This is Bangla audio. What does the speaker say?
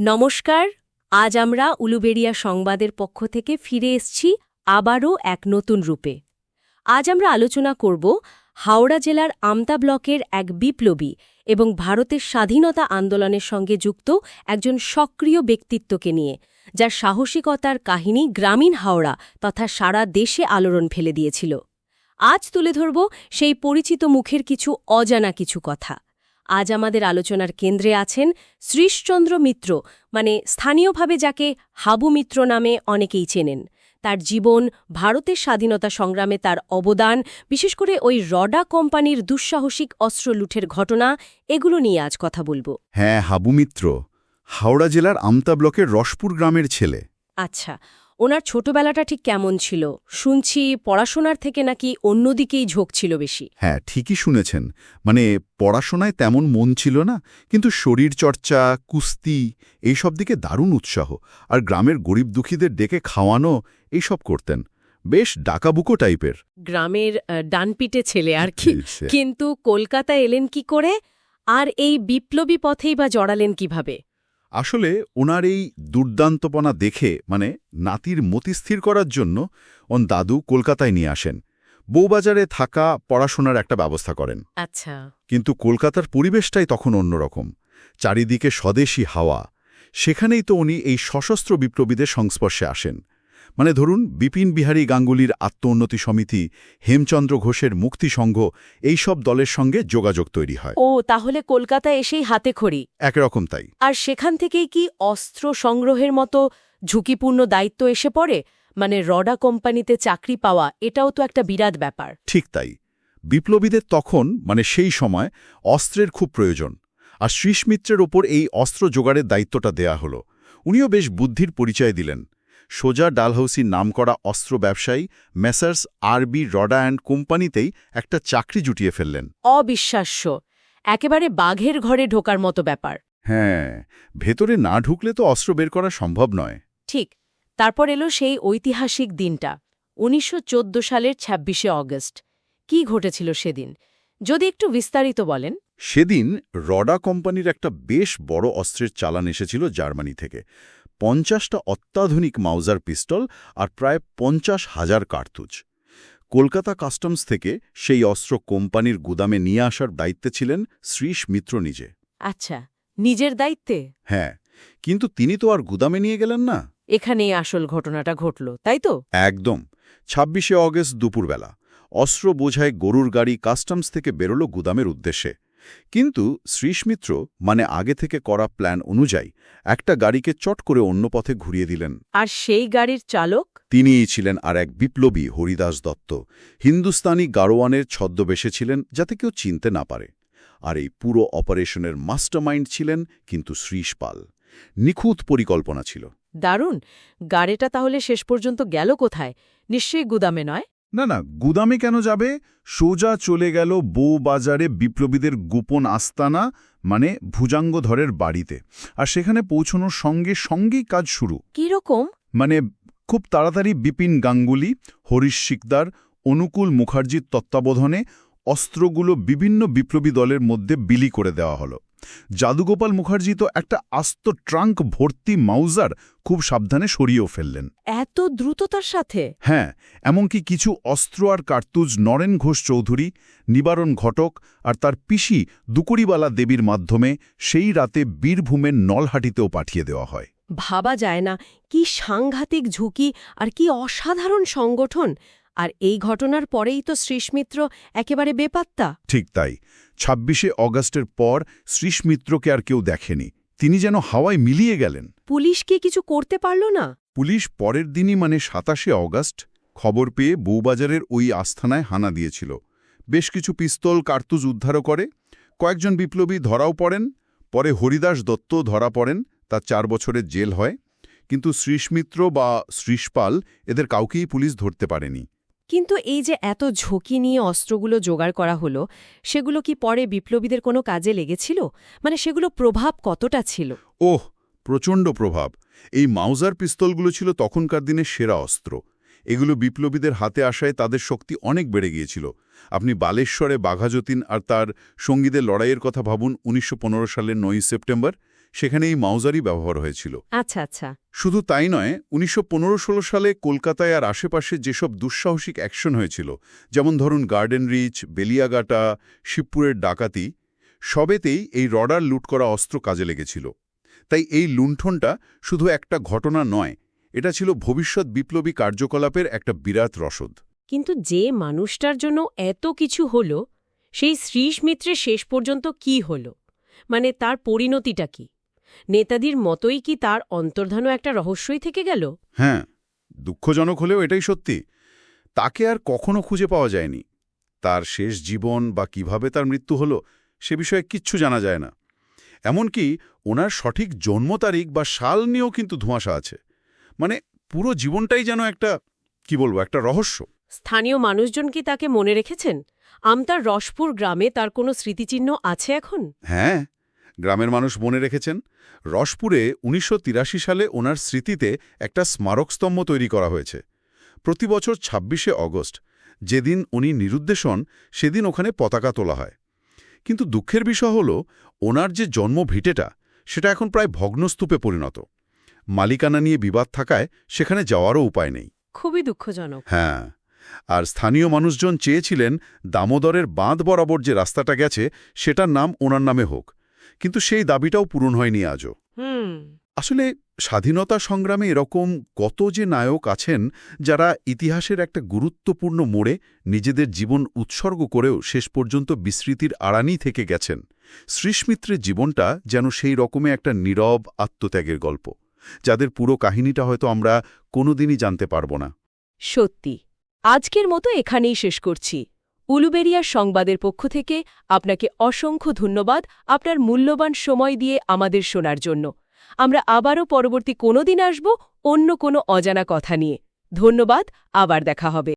নমস্কার, আজ আমরা উলুবেড়িয়া সংবাদের পক্ষ থেকে ফিরে এসছি আবারও এক নতুন রূপে। আজ আমরা আলোচনা করব হাওড়া জেলার আমতা ব্লকের এক বিপ্লবী এবং ভারতের স্বাধীনতা আন্দোলনের সঙ্গে যুক্ত একজন সক্রিয় ব্যক্তিত্বকে নিয়ে, যার সাহসিকতার কাহিনী গ্রামীণ হাওড়া তথা সারা দেশে আলোড়ন ফেলে দিয়েছিল। আজ তুলে ধরব সেই পরিচিত মুখের কিছু অজানা কিছু কথা। আজ আমাদের আলোচনার কেন্দ্রে আছেন শ্রীশচন্দ্র মিত্র মানে স্থানীয়ভাবে যাকে হাবু মিত্র নামে অনেকেই চেনেন। তার জীবন ভারতের স্বাধীনতা সংগ্রামে তার অবদান বিশেষ করে ওই রডা কোম্পানির দুঃসাহসিক অস্ত্র লুঠের ঘটনা এগুলো নিয়ে আজ কথা বলব। হ্যাঁ হাবু মিত্র হাওড়া জেলার আমতা ব্লকের রসপুর গ্রামের ছেলে। আচ্ছা ওনার ছোটবেলাটা ঠিক কেমন ছিল? শুনছি পড়াশোনার থেকে নাকি অন্যদিকেই ঝোঁক ছিল বেশি। হ্যাঁ ঠিকই শুনেছেন। মানে পড়াশোনায় তেমন মন ছিল না কিন্তু শরীর চর্চা কুস্তি এইসব দিকে দারুণ উৎসাহ। আর গ্রামের গরিব দুঃখীদের ডেকে খাওয়ানো এইসব করতেন। বেশ ডাকাবুকো টাইপের। গ্রামের ডানপিটে ছেলে আর কি। কিন্তু কলকাতা এলেন কি করে? আর এই বিপ্লবী পথেই বা জড়ালেন কীভাবে? আসলে ওনার এই দুর্দান্তপনা দেখে মানে নাতির মতিস্থির করার জন্য ওন দাদু কলকাতায় নিয়ে আসেন। বউবাজারে থাকা পড়াশোনার একটা ব্যবস্থা করেন। আচ্ছা। কিন্তু কলকাতার পরিবেশটাই তখন অন্যরকম। চারিদিকে স্বদেশী হাওয়া। সেখানেই তো উনি এই সশস্ত্র বিপ্লবীদের সংস্পর্শে আসেন। মানে ধরুন বিপিন বিহারী গাঙ্গুলির আত্মোন্নতি সমিতি হেমচন্দ্র ঘোষের মুক্তি সংঘ এই সব দলের সঙ্গে যোগাযোগ তৈরি হয়। ও তাহলে কলকাতা এসেই হাতে খড়ি। একরকম তাই। আর সেখান থেকেই কি অস্ত্র সংগ্রহের মতো ঝুঁকিপূর্ণ দায়িত্ব এসে পড়ে? মানে রডা কোম্পানিতে চাকরি পাওয়া এটাও তো একটা বিরাট ব্যাপার। ঠিক তাই। বিপ্লবীদের তখন মানে সেই সময় অস্ত্রের খুব প্রয়োজন। আর শ্রীশমিত্রের ওপর এই অস্ত্র জোগাড়ের দায়িত্বটা দেয়া হল। উনিও বেশ বুদ্ধির পরিচয় দিলেন। সোজা ডালহাউসির নামকরা অস্ত্র ব্যবসায়ী মেসার্স আরবি রডা অ্যান্ড কোম্পানিতেই একটা চাকরি জুটিয়ে ফেললেন। অবিশ্বাস্য। একেবারে বাঘের ঘরে ঢোকার মতো ব্যাপার। হ্যাঁ ভেতরে না ঢুকলে তো অস্ত্র বের করা সম্ভব নয়। ঠিক তারপর এলো সেই ঐতিহাসিক দিনটা উনিশশো চোদ্দ সালের ২৬শে অগস্ট। কি ঘটেছিল সেদিন? যদি একটু বিস্তারিত বলেন। সেদিন রডা কোম্পানির একটা বেশ বড় অস্ত্রের চালান এসেছিল জার্মানি থেকে। পঞ্চাশটা অত্যাধুনিক মাউজার পিস্তল আর প্রায় পঞ্চাশ হাজার কার্তুজ। কলকাতা কাস্টমস থেকে সেই অস্ত্র কোম্পানির গুদামে নিয়ে আসার দায়িত্বে ছিলেন শ্রীশ মিত্র নিজে। আচ্ছা নিজের দায়িত্বে? হ্যাঁ কিন্তু তিনি তো আর গুদামে নিয়ে গেলেন না। এখানেই আসল ঘটনাটা ঘটল তাই তো? একদম ছাব্বিশে অগস্ট দুপুরবেলা অস্ত্র বোঝায় গরুর গাড়ি কাস্টমস থেকে বেরোল গুদামের উদ্দেশ্যে। কিন্তু শ্রীশমিত্র মানে আগে থেকে করা প্ল্যান অনুযায়ী একটা গাড়িকে চট করে অন্য পথে ঘুরিয়ে দিলেন। আর সেই গাড়ির চালক? তিনিই ছিলেন আর এক বিপ্লবী হরিদাস দত্ত। হিন্দুস্তানি গারোয়ানের ছদ্মবেশে ছিলেন যাতে কেউ চিনতে না পারে। আর এই পুরো অপারেশনের মাস্টারমাইন্ড ছিলেন কিন্তু শ্রীশ পাল। নিখুঁত পরিকল্পনা ছিল। দারুণ! গাড়িটা তাহলে শেষ পর্যন্ত গেল কোথায়? নিশ্চয়ই গুদামে নয়? না না গুদামে কেন যাবে? সোজা চলে গেল বউ বাজারে বিপ্লবীদের গোপন আস্তানা মানে ভুজাঙ্গধরের বাড়িতে। আর সেখানে পৌঁছনোর সঙ্গে সঙ্গেই কাজ শুরু। কীরকম? মানে খুব তাড়াতাড়ি বিপিন গাঙ্গুলি হরিশ শিকদার অনুকূল মুখার্জির তত্ত্বাবধানে অস্ত্রগুলো বিভিন্ন বিপ্লবী দলের মধ্যে বিলি করে দেওয়া হলো। জাদুগোপাল মুখার্জি তো একটা আস্ত ট্রাঙ্ক ভর্তি মাউজার খুব সাবধানে সরিয়েও ফেললেন। এত দ্রুততার সাথে? হ্যাঁ এমনকি কিছু অস্ত্র আর কার্তুজ নরেন ঘোষ চৌধুরী নিবারণ ঘটক আর তার পিসি দুকুড়িবালা দেবীর মাধ্যমে সেই রাতে বীরভূমের নলহাটিতেও পাঠিয়ে দেওয়া হয়। ভাবা যায় না কি সাংঘাতিক ঝুঁকি আর কি অসাধারণ সংগঠন। আর এই ঘটনার পরেই তো শ্রীশমিত্র একেবারে বেপাত্তা। ঠিক তাই। ছাব্বিশে অগস্টের পর শ্রীশমিত্রকে আর কেউ দেখেনি। তিনি যেন হাওয়ায় মিলিয়ে গেলেন। পুলিশ কি কিছু করতে পারল না? পুলিশ পরের দিনই মানে সাতাশে অগস্ট খবর পেয়ে বউবাজারের ওই আস্থানায় হানা দিয়েছিল। বেশ কিছু পিস্তল কার্তুজ উদ্ধারও করে কয়েকজন বিপ্লবী ধরাও পড়েন পরে হরিদাস দত্ত ধরা পড়েন তার চার বছরের জেল হয়। কিন্তু শ্রীশমিত্র বা শ্রীশপাল এদের কাউকেই পুলিশ ধরতে পারেনি। কিন্তু এই যে এত ঝুঁকি নিয়ে অস্ত্রগুলো জোগাড় করা হলো, সেগুলো কি পরে বিপ্লবীদের কোনো কাজে লেগেছিল? মানে সেগুলো প্রভাব কতটা ছিল? ওহ, প্রচণ্ড প্রভাব। এই মাউজার পিস্তলগুলো ছিল তখনকার দিনের সেরা অস্ত্র। এগুলো বিপ্লবীদের হাতে আসায় তাদের শক্তি অনেক বেড়ে গিয়েছিল। আপনি বালেশ্বরে বাঘাযতীন আর তার সঙ্গীদের লড়াইয়ের কথা ভাবুন, উনিশশো পনেরো সালের নয়ই সেপ্টেম্বর। সেখানে এই মাউজারই ব্যবহার হয়েছিল। আচ্ছা আচ্ছা। শুধু তাই নয় উনিশশো পনেরো সালে কলকাতায় আর আশেপাশে যেসব দুঃসাহসিক অ্যাকশন হয়েছিল যেমন ধরুন গার্ডেন রিচ বেলিয়াগাটা শিবপুরের ডাকাতি সবেতেই এই রডার লুট করা অস্ত্র কাজে লেগেছিল। তাই এই লুণ্ঠনটা শুধু একটা ঘটনা নয় এটা ছিল ভবিষ্যৎ বিপ্লবী কার্যকলাপের একটা বিরাট রসদ। কিন্তু যে মানুষটার জন্য এত কিছু হলো সেই শ্রীশ মিত্রের শেষ পর্যন্ত কি হলো? মানে তার পরিণতিটা কি? নেতাদির মতোই কি তার অন্তর্ধানও একটা রহস্যই থেকে গেল? হ্যাঁ দুঃখজনক হলেও এটাই সত্যি। তাকে আর কখনো খুঁজে পাওয়া যায়নি। তার শেষ জীবন বা কীভাবে তার মৃত্যু হলো সে বিষয়ে কিচ্ছু জানা যায় না। এমনকি ওনার সঠিক জন্ম তারিখ বা সাল নিয়েও কিন্তু ধোঁয়াশা আছে। মানে পুরো জীবনটাই যেন একটা কি বলব একটা রহস্য। স্থানীয় মানুষজন কি তাকে মনে রেখেছেন? আমতার রসপুর গ্রামে তার কোনো স্মৃতিচিহ্ন আছে এখন? হ্যাঁ গ্রামের মানুষ মনে রেখেছেন রসপুরে উনিশশো তিরাশি সালে ওনার স্মৃতিতে একটা স্মারকস্তম্ভ তৈরি করা হয়েছে। প্রতি বছর ছাব্বিশে অগস্ট যেদিন উনি নিরুদ্দেশ হন সেদিন ওখানে পতাকা তোলা হয়। কিন্তু দুঃখের বিষয় হল ওনার যে জন্ম ভিটেটা সেটা এখন প্রায় ভগ্নস্তূপে পরিণত। মালিকানা নিয়ে বিবাদ থাকায় সেখানে যাওয়ারও উপায় নেই। খুবই দুঃখজনক। হ্যাঁ আর স্থানীয় মানুষজন চেয়েছিলেন দামোদরের বাঁধ বরাবর যে রাস্তাটা গেছে সেটার নাম ওনার নামে হোক। কিন্তু সেই দাবিটাও পূরণ হয়নি আজও। আসলে স্বাধীনতা সংগ্রামে এরকম কত যে নায়ক আছেন যারা ইতিহাসের একটা গুরুত্বপূর্ণ মোড়ে নিজেদের জীবন উৎসর্গ করেও শেষ পর্যন্ত বিস্মৃতির আড়ানি থেকে গেছেন। শ্রীস্মিত্রের জীবনটা যেন সেই রকমে একটা নীরব আত্মত্যাগের গল্প যাদের পুরো কাহিনীটা হয়তো আমরা কোনোদিনই জানতে পারব না। সত্যি। আজকের মতো এখানেই শেষ করছি। উলুবেরিয়ার সংবাদের পক্ষ থেকে আপনাকে অসংখ্য ধন্যবাদ আপনার মূল্যবান সময় দিয়ে আমাদের শোনার জন্য। আমরা আবারও পরবর্তী কোনো দিন আসব অন্য কোনো অজানা কথা নিয়ে। ধন্যবাদ, আবার দেখা হবে।